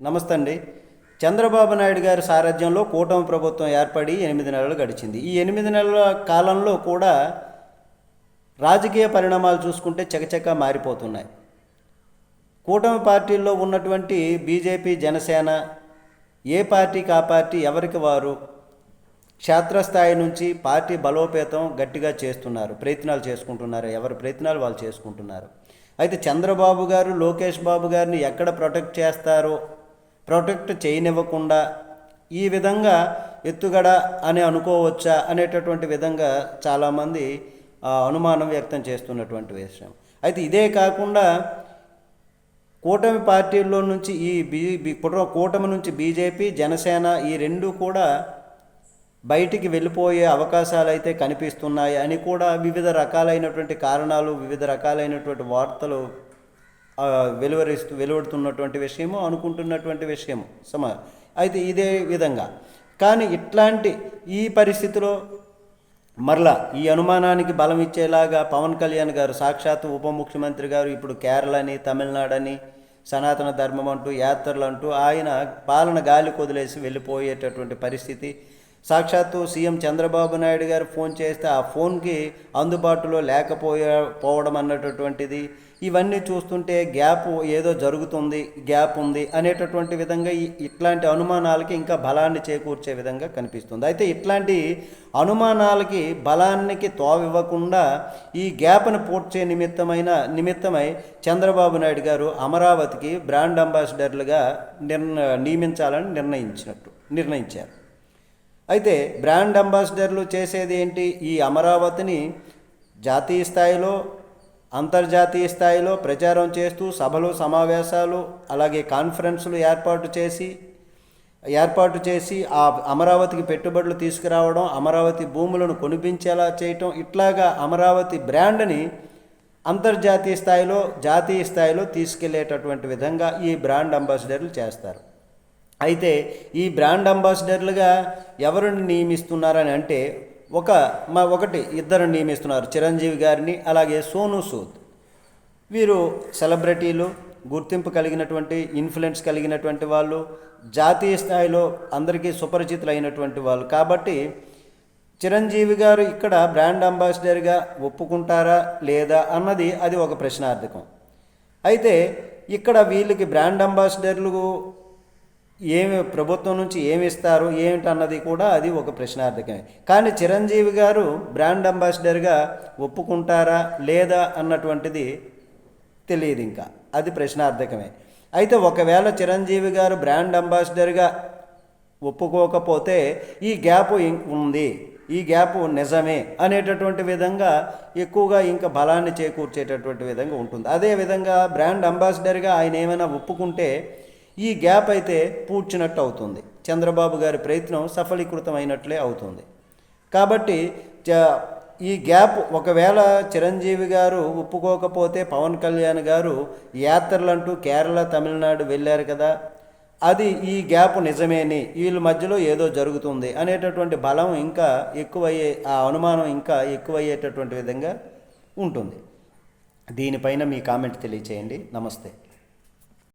నమస్తే అండి చంద్రబాబు నాయుడు గారి సారథ్యంలో కూటమి ప్రభుత్వం ఏర్పడి ఎనిమిది నెలలు గడిచింది. ఈ ఎనిమిది నెలల కాలంలో కూడా రాజకీయ పరిణామాలు చూసుకుంటే చకచక మారిపోతున్నాయి. కూటమి పార్టీల్లో ఉన్నటువంటి బీజేపీ జనసేన ఏ పార్టీకి ఆ పార్టీ ఎవరికి వారు క్షేత్రస్థాయి నుంచి పార్టీ బలోపేతం గట్టిగా చేస్తున్నారు. ప్రయత్నాలు చేసుకుంటున్నారు. ఎవరి ప్రయత్నాలు వాళ్ళు చేసుకుంటున్నారు. అయితే చంద్రబాబు గారు లోకేష్ బాబు గారిని ఎక్కడ ప్రొటెక్ట్ చేస్తారో ప్రొటెక్ట్ చేయనివ్వకుండా ఈ విధంగా ఎత్తుగడ అని అనుకోవచ్చా అనేటటువంటి విధంగా చాలామంది అనుమానం వ్యక్తం చేస్తున్నటువంటి విషయం. అయితే ఇదే కాకుండా కూటమి పార్టీల్లో నుంచి ఈ బీ కూటమి నుంచి బీజేపీ జనసేన ఈ రెండు కూడా బయటికి వెళ్ళిపోయే అవకాశాలు అయితే కనిపిస్తున్నాయి అని కూడా వివిధ రకాలైనటువంటి కారణాలు వివిధ రకాలైనటువంటి వార్తలు వెలువరిస్తూ వెలువడుతున్నటువంటి విషయము అనుకుంటున్నటువంటి విషయము. సమ అయితే ఇదే విధంగా. కానీ ఇట్లాంటి ఈ పరిస్థితిలో మరలా ఈ అనుమానానికి బలం ఇచ్చేలాగా పవన్ కళ్యాణ్ గారు సాక్షాత్ ఉప ముఖ్యమంత్రి గారు ఇప్పుడు కేరళని తమిళనాడని సనాతన ధర్మం అంటూ యాత్రలు అంటూ ఆయన పాలన గాలి కొదిలేసి వెళ్ళిపోయేటటువంటి పరిస్థితి సాక్షాత్తు సీఎం చంద్రబాబు నాయుడు గారు ఫోన్ చేస్తే ఆ ఫోన్కి అందుబాటులో లేకపోయే పోవడం అన్నటటువంటిది. ఇవన్నీ చూస్తుంటే గ్యాప్ ఏదో జరుగుతుంది గ్యాప్ ఉంది అనేటటువంటి విధంగా ఈ- ఇట్లాంటి అనుమానాలకి ఇంకా బలాన్ని చేకూర్చే విధంగా కనిపిస్తుంది. అయితే ఇట్లాంటి అనుమానాలకి బలానికి తోవివ్వకుండా ఈ గ్యాప్ను పూడ్చే నిమిత్తమైన నిమిత్తమై చంద్రబాబు నాయుడు గారు అమరావతికి బ్రాండ్ అంబాసిడర్లుగా నిర్ణ నియమించాలని నిర్ణయించినట్టు నిర్ణయించారు. అయితే బ్రాండ్ అంబాసిడర్లు చేసేది ఏంటి? ఈ అమరావతిని జాతీయ స్థాయిలో అంతర్జాతీయ స్థాయిలో ప్రచారం చేస్తూ సభలు సమావేశాలు అలాగే కాన్ఫరెన్సులు ఏర్పాటు చేసి ఏర్పాటు చేసి ఆ అమరావతికి పెట్టుబడులు తీసుకురావడం అమరావతి భూములను కొనిపించేలా చేయటం ఇట్లాగా అమరావతి బ్రాండ్ని అంతర్జాతీయ స్థాయిలో జాతీయ స్థాయిలో తీసుకెళ్ళేటటువంటి విధంగా ఈ బ్రాండ్ అంబాసిడర్లు చేస్తారు. అయితే ఈ బ్రాండ్ అంబాసిడర్లుగా ఎవరిని నియమిస్తున్నారని అంటే ఒక మా ఒకటి ఇద్దరు నియమిస్తున్నారు. చిరంజీవి గారిని అలాగే సోను సూద్. వీరు సెలబ్రిటీలు గుర్తింపు కలిగినటువంటి ఇన్ఫ్లుయెన్స్ కలిగినటువంటి వాళ్ళు జాతీయ స్థాయిలో అందరికీ సుపరిచితులైనటువంటి వాళ్ళు. కాబట్టి చిరంజీవి గారు ఇక్కడ బ్రాండ్ అంబాసిడర్గా ఒప్పుకుంటారా లేదా అన్నది అది ఒక ప్రశ్నార్థకం. అయితే ఇక్కడ వీళ్ళకి బ్రాండ్ అంబాసిడర్లు ఏమి ప్రభుత్వం నుంచి ఏమి ఇస్తారు ఏమిటి అన్నది కూడా అది ఒక ప్రశ్నార్థకమే. కానీ చిరంజీవి గారు బ్రాండ్ అంబాసిడర్గా ఒప్పుకుంటారా లేదా అన్నటువంటిది తెలియదు ఇంకా. అది ప్రశ్నార్థకమే. అయితే ఒకవేళ చిరంజీవి గారు బ్రాండ్ అంబాసిడర్గా ఒప్పుకోకపోతే ఈ గ్యాప్ ఉంది. ఈ గ్యాప్ నిజమే అనేటటువంటి విధంగా ఎక్కువగా ఇంకా బలాన్ని చేకూర్చేటటువంటి విధంగా ఉంటుంది. అదే విధంగా బ్రాండ్ అంబాసిడర్గా ఆయన ఏమైనా ఒప్పుకుంటే ఈ గ్యాప్ అయితే పూడ్చినట్టు అవుతుంది. చంద్రబాబు గారి ప్రయత్నం సఫలీకృతమైనట్లే అవుతుంది. కాబట్టి చ- ఈ గ్యాప్ ఒకవేళ చిరంజీవి గారు ఒప్పుకోకపోతే పవన్ కళ్యాణ్ గారు యాత్రలంటూ కేరళ తమిళనాడు వెళ్ళారు కదా. అది ఈ గ్యాప్ నిజమేని వీళ్ళ మధ్యలో ఏదో జరుగుతుంది అనేటటువంటి బలం ఇంకా ఎక్కువయ్యే ఆ అనుమానం ఇంకా ఎక్కువయ్యేటటువంటి విధంగా ఉంటుంది. దీనిపైన మీ కామెంట్ తెలియచేయండి. నమస్తే.